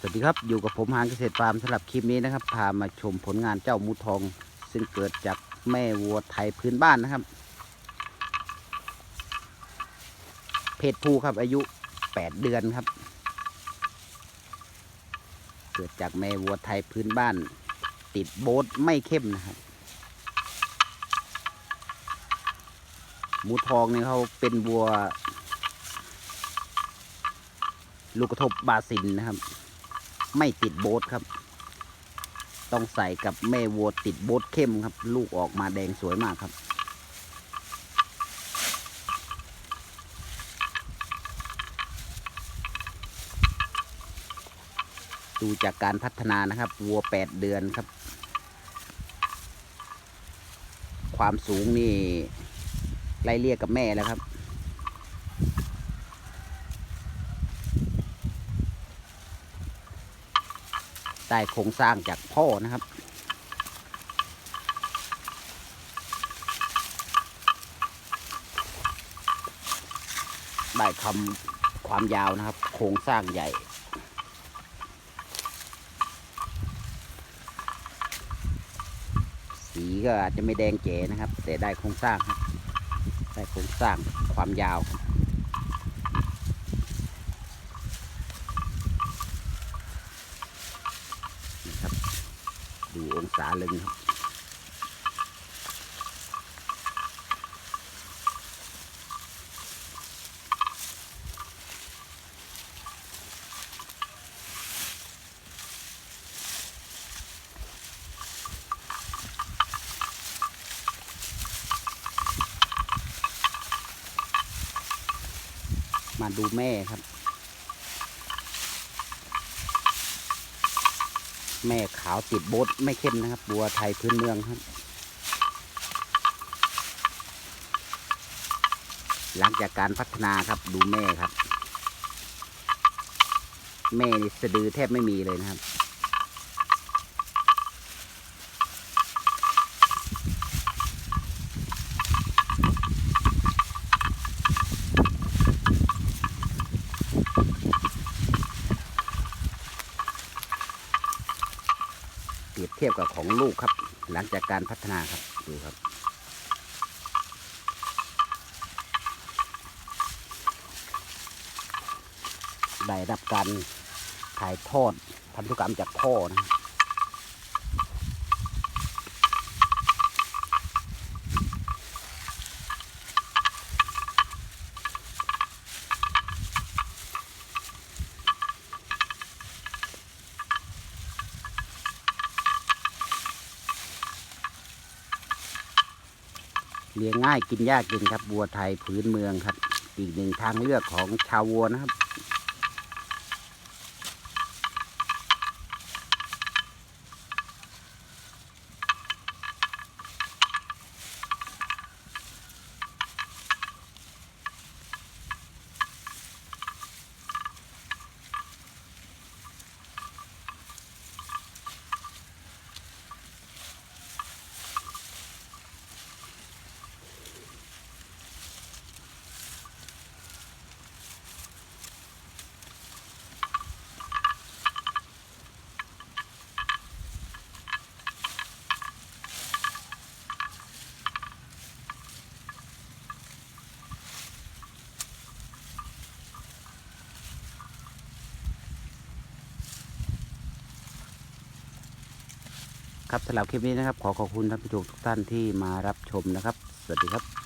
สวัสดีครับอยู่กับผมหางเกษตรฟาร์มสำหรับคลิปนี้นะครับพามาชมผลงานเจ้ามูทอง ซึ่งเกิดจากแม่วัวไทยพื้นบ้านนะครับ เพศผู้ครับอายุ 8 เดือนครับ เกิดจากแม่วัวไทยพื้นบ้าน ติดโบทไม่เข้มนะครับมูทองเนี่ยเขาเป็นวัว ลูกกระทบบาซินนะครับ ไม่ติดโบทครับ ต้องใส่กับแม่วัวติดโบทเข้มครับ ลูกออกมาแดงสวยมากครับ ดูจากการพัฒนานะครับ วัวแปดเดือนครับ ความสูงนี่ไล่เรียกกับแม่แล้วครับ ได้โครงสร้างจากพ่อนะครับ ได้คำความยาวนะครับ โครงสร้างใหญ่สีก็อาจจะไม่แดงเก๋นะครับ แต่ได้โครงสร้างครับ ได้โครงสร้างความยาวครับนะครับ ดูองศาเลึงครับมาดูแม่ครับ แม่ขาวติดโบทไม่เข้มนะครับ บัวไทยพื้นเมืองครับ หลังจากการพัฒนาครับดูแม่ครับ แม่นี่สะดือแทบไม่มีเลยนะครับ เทียบกับของลูกครับ หลังจากการพัฒนาครับดูครับ ได้รับการถ่ายทอดพันธุกรรมจากพ่อนะ เลี้ยงง่ายกินยากกินครับวัวไทยพื้นเมืองครับ อีกหนึ่งทางเลือกของชาววัวนะครับ ครับสำหรับคลิปนี้นะครับ ขอขอบคุณท่านผู้ชมทุกท่านที่มารับชมนะครับ สวัสดีครับ